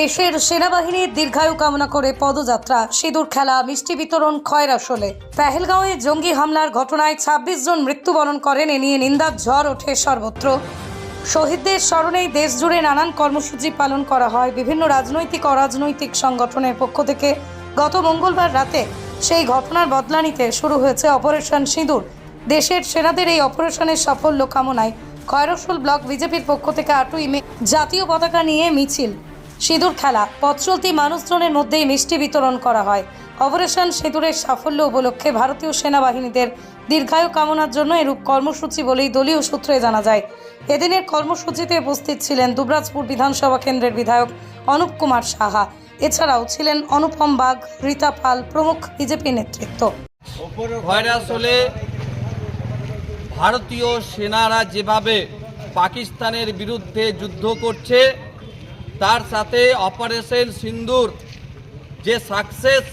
দেশের সেনাবাহিনীর দীর্ঘায়ু কামনা করে পদযাত্রা, সিঁদুর খেলা, মিষ্টি বিতরণ ক্ষয়ের আসলে। পেহেলগাঁওয়ে জঙ্গি হামলার ঘটনায় ২৬ জন মৃত্যুবরণ করেন, এ নিয়ে নিন্দার ঝড় ওঠে সর্বত্র। শহীদদের স্মরণেই দেশজুড়ে নানান কর্মসূচি পালন করা হয়। বিভিন্ন রাজনৈতিক, অরাজনৈতিক সংগঠনের পক্ষ থেকে গত মঙ্গলবার রাতে সেই ঘটনার বদলা নিতে শুরু হয়েছে অপারেশন সিঁদুর। দেশের সেনাদের এই অপারেশনের সাফল্য কামনায় খয়রসুল ব্লক বিজেপির পক্ষ থেকে আটই মে জাতীয় পতাকা নিয়ে মিছিল। সিঁদুর খেলা, পথ চলতি মানুষজনের মধ্যেই মিষ্টি বিতরণ করা হয়। অপারেশন সিঁদুরের সাফল্য উপলক্ষে ভারতীয় সেনাবাহিনীদের দীর্ঘায়ু কামনার জন্য এরূপ কর্মসূচি বলেই দলীয় সূত্রে জানা যায়। এদিনের কর্মসূচিতে উপস্থিত ছিলেন দুবরাজপুর বিধানসভা কেন্দ্রের বিধায়ক অনুপ কুমার সাহা। এছাড়াও ছিলেন অনুপম বাগ, রীতা পাল প্রমুখ বিজেপি নেতৃত্ব। ভাইরাস হলে ভারতীয় সেনারা যেভাবে পাকিস্তানের বিরুদ্ধে যুদ্ধ করছে, তার সাথে অপারেশন সিন্দুর যে সাকসেস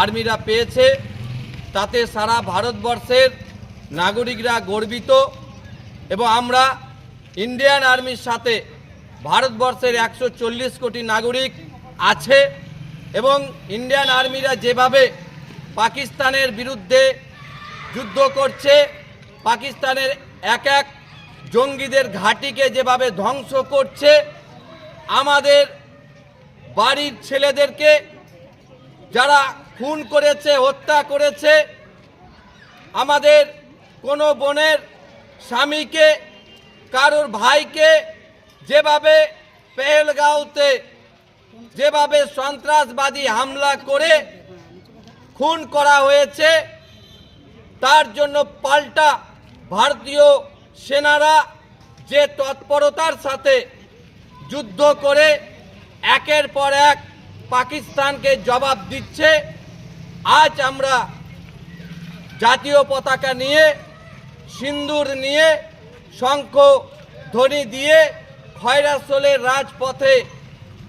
আর্মিরা পেয়েছে, তাতে সারা ভারতবর্ষের নাগরিকরা গর্বিত এবং আমরা ইন্ডিয়ান আর্মির সাথে ভারতবর্ষের একশো চল্লিশ কোটি নাগরিক আছে এবং ইন্ডিয়ান আর্মিরা যেভাবে পাকিস্তানের বিরুদ্ধে যুদ্ধ করছে পাকিস্তানের এক এক জঙ্গিদের ঘাঁটিকে যেভাবে ধ্বংস করছে, আমাদের বাড়ির ছেলেদেরকে যারা খুন করেছে, হত্যা করেছে, আমাদের কোনো বোনের স্বামীকে, কারোর ভাইকে যেভাবে পেহেলগাঁওতে যেভাবে সন্ত্রাসবাদী হামলা করে খুন করা হয়েছে, তার জন্য পাল্টা ভারতীয় সেনারা যে তৎপরতার সাথে যুদ্ধ করে একের পর এক পাকিস্তানকে জবাব দিচ্ছে, আজ আমরা জাতীয় পতাকা নিয়ে, সিন্দুর নিয়ে, শঙ্খ ধ্বনি দিয়ে খয়রাসোলের রাজপথে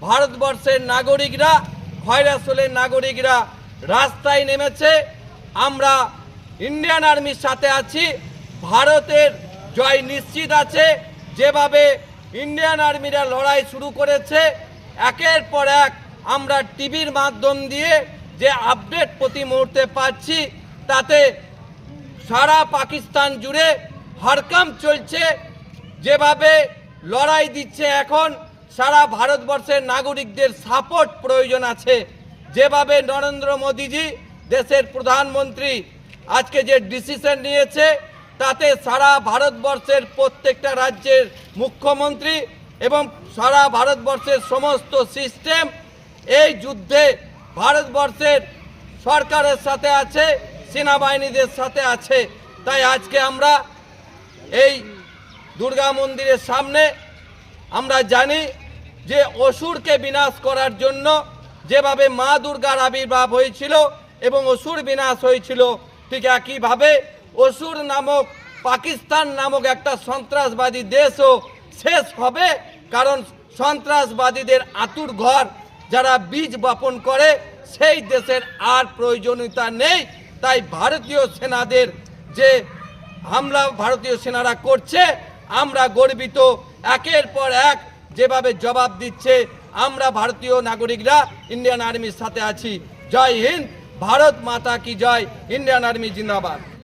ভারতবর্ষের নাগরিকরা, খয়রাসোলের নাগরিকরা রাস্তায় নেমেছে। আমরা ইন্ডিয়ান আর্মির সাথে আছি। ভারতের জয় নিশ্চিত আছে। যেভাবে ইন্ডিয়ান আর্মিরা লড়াই শুরু করেছে, একের পর এক আমরা টিভির মাধ্যম দিয়ে যে আপডেট প্রতি মুহূর্তে পাচ্ছি, তাতে সারা পাকিস্তান জুড়ে হরকাম চলছে। যেভাবে লড়াই দিচ্ছে এখন, সারা ভারতবর্ষের নাগরিকদের সাপোর্ট প্রয়োজন আছে। যেভাবে নরেন্দ্র মোদীজি দেশের প্রধানমন্ত্রী আজকে যে ডিসিশন নিয়েছে তাতে সারা ভারতবর্ষের প্রত্যেকটা রাজ্যের মুখ্যমন্ত্রী এবং সারা ভারতবর্ষের সমস্ত সিস্টেম এই যুদ্ধে ভারতবর্ষের সরকারের সাথে আছে, সেনাবাহিনীদের সাথে আছে। তাই আজকে আমরা এই দুর্গা মন্দিরের সামনে আমরা জানি যে অসুরকে বিনাশ করার জন্য যেভাবে মা দুর্গার আবির্ভাব হয়েছিল এবং অসুর বিনাশ হয়েছিল, ঠিক একইভাবে অসুর নামক, পাকিস্তান নামক একটা সন্ত্রাসবাদী দেশও শেষ হবে, কারণ সন্ত্রাসবাদীদের আতুর ঘর যারা বীজ বপন করে, সেই দেশের আর প্রয়োজনীয়তা নেই। তাই ভারতীয় সেনাদের যে হামলা ভারতীয় সেনারা করছে, আমরা গর্বিত। একের পর এক যেভাবে জবাব দিচ্ছে, আমরা ভারতীয় নাগরিকরা, ইন্ডিয়ান আর্মির সাথে আছি। জয় হিন্দ, ভারত মাতা কি জয়, ইন্ডিয়ান আর্মি জিন্দাবাদ।